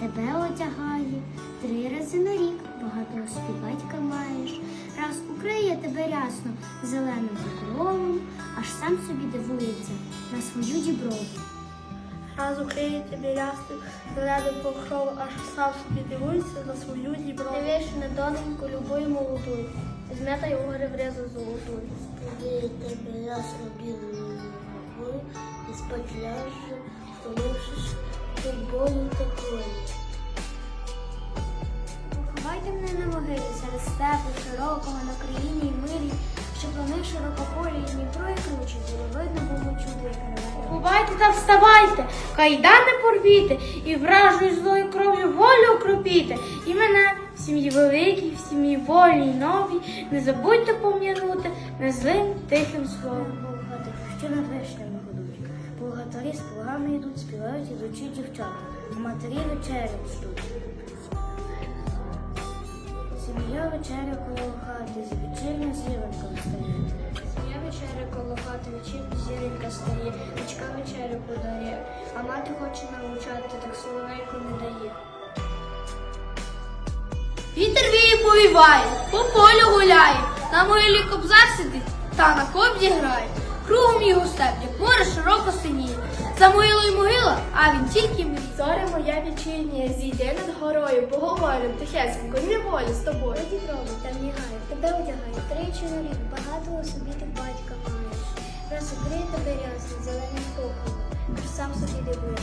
тебе одягає, три рази на рік багатого співатька маєш. Раз укриє тебе рясно зеленим покровом, аж сам собі дивується на свою діброву. Раз укриє тебе рясно, зелений покров, аж сам собі дивується на свою діброву. Дивиш на доненьку любую молодую, візьме та й угори врезу золотую. Укриє тебе рясно білою ногою, і спать степу широкого на країні й милі, що плани широкополі, Дніпро і кручі, було видно було чудо, як. Бувайте та вставайте, кайдани порвіте, і вражою злою кров'ю волю укропіте. І мене в сім'ї великій, в сім'ї вольній новій, не забудьте пом'янути незлим тихим словом. Що над вишнями годують. Болгатарі з плугами йдуть, співають ідучі дівчата, а матері вечерять ждуть. Вечеря коло хати, з вечірня зіронька встає. Сім'я вечеря коло хати, вечірня зіронька стає, дочка вечерю подає, а мати хоче навчати, так соловейку не дає. Вітер віє повіває, по полю гуляє, на могилі кобзар сидить, та на кобзі грає. Його степ, як море широко синіє. Самуїло й могила, а він тільки мій. Зоре моя вічиня, зійде над горою, поговорим тихесенько, неволі з тобою. Діброви та мігає, тебе одягає, тричі на рік, у собі ти батька маєш. Раз укриє тебе рясно, зеленим поком, аж сам собі дивує.